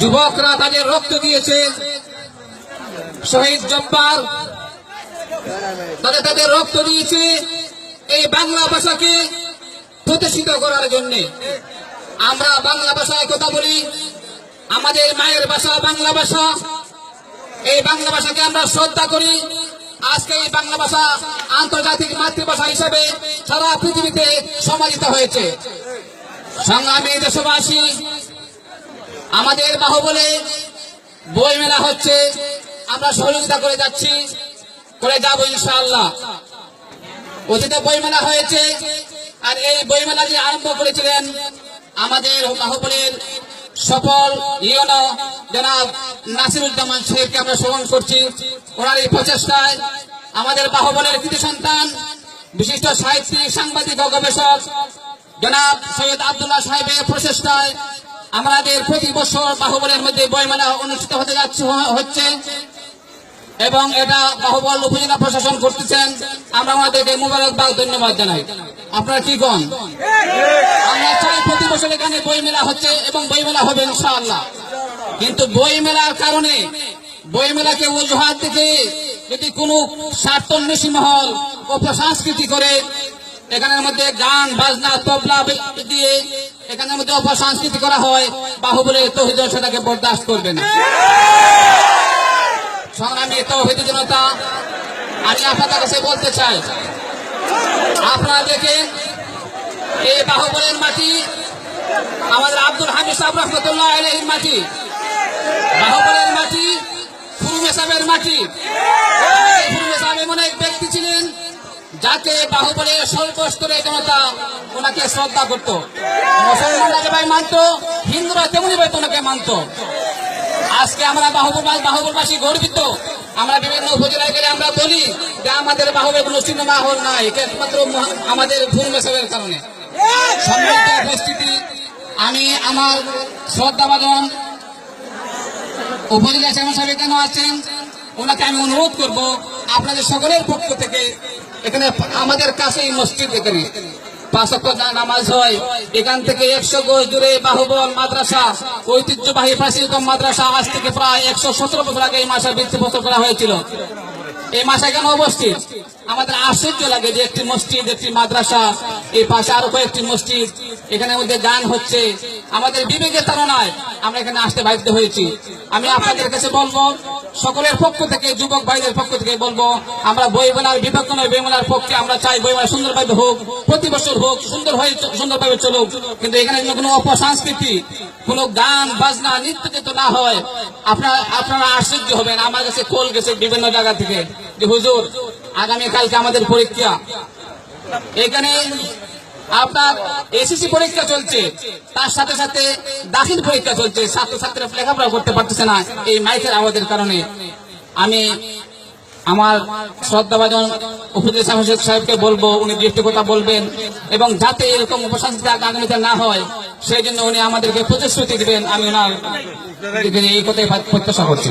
যুবকরা তাদের রক্ত দিয়েছে। শহীদ জব্বার তাদের তাদের রক্ত দিয়েছে এই বাংলা ভাষাকে প্রতিষ্ঠিত করার জন্য। আমরা বাংলা ভাষায় কথা বলি, আমাদের মায়ের ভাষা বাংলা ভাষা। এই বাংলা ভাষাকে আমরা শ্রদ্ধা করি। আজকে এই বাংলা ভাষা আন্তর্জাতিক মাতৃভাষা হিসেবে সারা পৃথিবীতে সমাদিত হয়েছে। সংগ্রামী দেশবাসী আমাদের বাহুবলে বই মেলা হচ্ছে। আমরা সহযোগিতা করে যাচ্ছি। করে যাব ইনশাআল্লাহ। অতীতে বইমেলা হয়েছে আর এই বইমেলা যে আরম্ভ করেছিলেন আমাদের বাহুবলের সফল ইয়নো জনাব নাসিরুজ্জামান সাহেবকে আমরা স্মরণ করছি। ওনার এই প্রচেষ্টায় আমাদের বাহুবলের কৃতি সন্তান, বিশিষ্ট সাহিত্যিক, সাংবাদিক ও গবেষক জনাব সৈয়দ আব্দুল্লাহ সাহেবের প্রচেষ্টায় আমাদের প্রতি বছর বাহুবলের মধ্যে বইমেলা অনুষ্ঠিত হতে যাচ্ছে, হচ্ছে। এবং এটা বাহুবল উপজেলা প্রশাসন করতেছেন। আমরা আমাদেরকে মোবারকবাদ, ধন্যবাদ জানাই। আপনারা কি কন? আমরা চাই প্রতি বছর এখানে বই মেলা হচ্ছে এবং বই মেলা হবে, ইনশাআল্লাহ। কিন্তু বই মেলার কারণে বই মেলাকে অজুহাত থেকে যদি কোনো স্বার্থন্বেষী মহল অপসংস্কৃতি করে, এখানের মধ্যে গান, বাজনা, তবলা দিয়ে এখানের মধ্যে অপসংস্কৃতি করা হয়, বাহুবলে তহিদ সেটাকে বরদাস্ত করবে না। সংগ্রামী তৌহিদ জনতা, আমি আপনাদের কাছে বলতে চাই, আপনারা দেখেন এই বাহুবলের মাটি, আমাদের আব্দুল হামিদ সাহেব রহমতুল্লাহ মাটি, বাহুবলের মাটি ফুরুমে সাহেবের মাটি। ফুরুমে সাহেব এমন এক ব্যক্তি ছিলেন যাকে বাহুবলের স্বল্প স্তরের জনতা ওনাকে শ্রদ্ধা করত। মুসলমানরা যেভাবে মানত, হিন্দুরা তেমনি ভাবে ওনাকে মানত। আজকে আমরা বাহুবল বাহুবলবাসী গর্বিত। আমরা বিভিন্ন উপজেলায় গেলে আমরা বলি যে আমাদের বাহুবে কোনো সিনেমা হল নাই একমাত্র আমাদের ভূম মেসবের কারণে। উপস্থিতি, আমি আমার শ্রদ্ধাবাদন উপজেলা চেয়ারম্যান সাহেব কেন আছেন। ওনাকে আমি অনুরোধ করব আপনাদের সকলের পক্ষ থেকে এখানে আমাদের কাছেই মসজিদ এখানে। এখান থেকে একশো বাহুবল মাদ্রাসা, ঐতিহ্যবাহী মাদ্রাসা, আজ থেকে প্রায় একশো সতেরো বছর আগে এই করা হয়েছিল। এই মাসে কেন অবস্থিত আমাদের আশ্চর্য লাগে যে একটি মসজিদ, একটি মাদ্রাসা এই পাশে আরও কয়েকটি মসজিদ। এখানে মধ্যে গান হচ্ছে। আমাদের বিবেকের তাড়নায় আমরা এখানে আসতে বাধ্য হয়েছি। আমি আপনাদের কাছে বলব, সকলের পক্ষ থেকে, যুবক ভাইদের পক্ষ থেকে বলব, আমরা বই মেলার বিভক্ত নয় বই মেলার পক্ষে আমরা চাই বই মেলা সুন্দরভাবে হোক, প্রতি বছর হোক, সুন্দর হয়ে সুন্দরভাবে চলুক। কিন্তু এখানে যেন কোনো অপসংস্কৃতি, কোনো গান, বাজনা নৃত্য যাতে না হয়, আপনারা আপনারা আশ্চর্য হবেন। আমার কাছে কল গেছে বিভিন্ন জায়গা থেকে। যে হুজুর আগামী কালকে আমাদের পরীক্ষা। এখানে আপনার এসএসসি পরীক্ষা চলছে তার সাথে সাথে দাখিল পরীক্ষা চলছে ছাত্রছাত্রীরা লেখাপড়া করতে পারতেছে না এই মাইকের আওয়াজের কারণে আমি আমার শ্রদ্ধাভাজন উপদেশ সাহেবকে বলব উনি দৃষ্টি কথা বলবেন এবং যাতে এরকম উপসংস্কৃতি আগামীতে না হয় সেই জন্য উনি আমাদেরকে প্রতিশ্রুতি দিবেন আমি ওনার এই কথাই প্রত্যাশা করছি